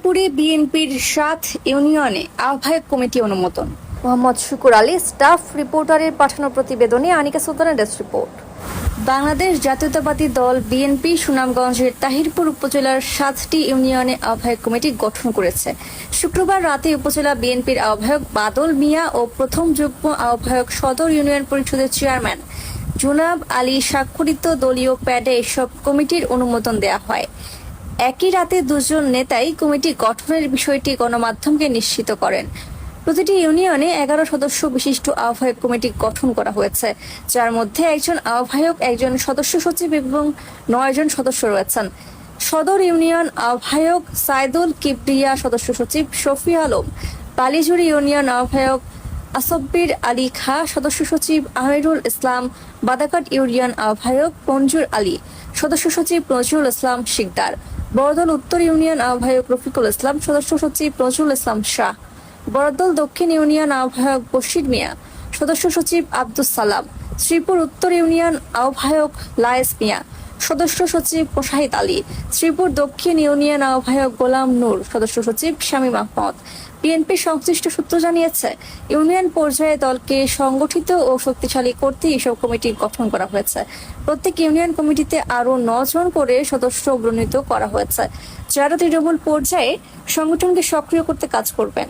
চাঁদপুরে বিএনপির সাত ইউনিয়নে আহ্বায়ক কমিটি অনুমোদন। মোহাম্মদ শুকুর আলী স্টাফ রিপোর্টারের পাঠানো প্রতিবেদনে আনিকা সুলতানের ডেস্ক রিপোর্ট। বাংলাদেশ জাতীয়তাবাদী দল বিএনপি সুনামগঞ্জের তাহিরপুর উপজেলার সাতটি ইউনিয়নে আহ্বায়ক কমিটি গঠন করেছে। শুক্রবার রাতে উপজেলা বিএনপির আহ্বায়ক বাদল মিয়া ও প্রথম যুগ্ম আহ্বায়ক সদর ইউনিয়ন পরিষদের চেয়ারম্যান জুনাব আলী স্বাক্ষরিত দলীয় প্যাডে এসব কমিটির অনুমোদন দেওয়া হয়। একই রাতে দুজন নেতাই কমিটি গঠনের বিষয়টি গণমাধ্যমকে নিশ্চিত করেন। প্রতিটি ইউনিয়নে এগারো সদস্য বিশিষ্ট আহ্বায়ক কমিটি গঠন করা হয়েছে, যার মধ্যে একজন আহ্বায়ক, একজন সদস্য সচিব এবং নয়জন সদস্য রয়েছেন। সদর ইউনিয়ন আহ্বায়ক সাইদুল কিবরিয়া, সদস্য সচিব শফি আলম। বালিজুড়ি ইউনিয়ন আহ্বায়ক আসব্বির আলী খা, সদস্য সচিব আমিরুল ইসলাম বাদাকাট ইউনিয়ন আহ্বায়ক মঞ্জুর আলী, সদস্য সচিব নজরুল ইসলাম শিকদার, বড়দল উত্তর ইউনিয়ন আহ্বায়ক রফিকুল ইসলাম, সদস্য সচিব নজরুল ইসলাম শাহ, বড়দল দক্ষিণ ইউনিয়ন আহ্বায়ক বশির মিয়া, সদস্য সচিব আব্দুস সালাম, শ্রীপুর উত্তর ইউনিয়ন আহ্বায়ক লায়েস মিয়া সদস্য সচিব মোশাহিদ আলী শ্রীপুর দক্ষিণ ইউনিয়ন আহ্বায়ক গোলাম নূর, সদস্য সচিব শামীম আহমদ। বিএনপি সংশ্লিষ্ট সূত্র জানিয়েছে, ইউনিয়ন পর্যায়ে দলকে সংগঠিত ও শক্তিশালী করতে এসব কমিটি গঠন করা হয়েছে। প্রত্যেক ইউনিয়ন কমিটিতে আরও জন করে সদস্য মনোনীত করা হয়েছে, যারা তৃণমূল পর্যায়ে সংগঠনকে সক্রিয় করতে কাজ করবেন।